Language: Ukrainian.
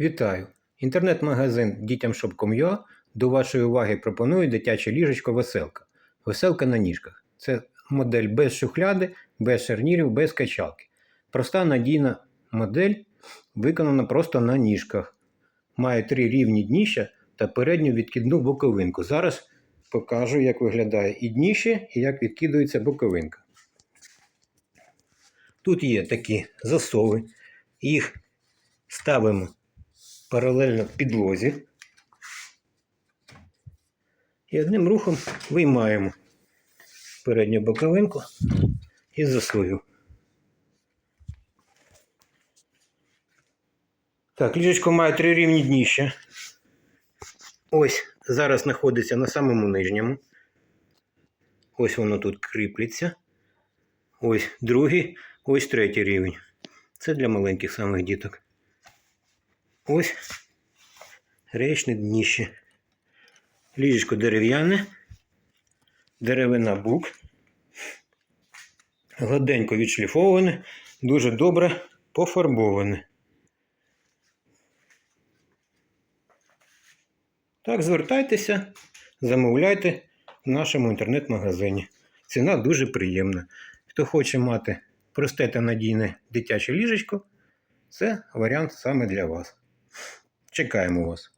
Вітаю! Інтернет-магазин дітям.com.ua до вашої уваги пропонує дитяче ліжечко Веселка. Веселка на ніжках. Це модель без шухляди, без шарнірів, без качалки. Проста надійна модель виконана просто на ніжках. Має три рівні дніща та передню відкидну боковинку. Зараз покажу, як виглядає і дніще, і як відкидується боковинка. Тут є такі засови. Їх ставимо паралельно підлозі. І одним рухом виймаємо передню боковинку із засовів. Так, ліжечко має три рівні дніща. Ось зараз знаходиться на самому нижньому. Ось воно тут кріплеться. Ось другий, ось третій рівень. Це для маленьких самих діток. Ось речне дніще. Ліжечко дерев'яне, деревина бук. Гладенько відшліфоване, дуже добре пофарбоване. Так, звертайтеся, замовляйте в нашому інтернет-магазині. Ціна дуже приємна. Хто хоче мати просте та надійне дитяче ліжечко, це варіант саме для вас. Чекаємо вас.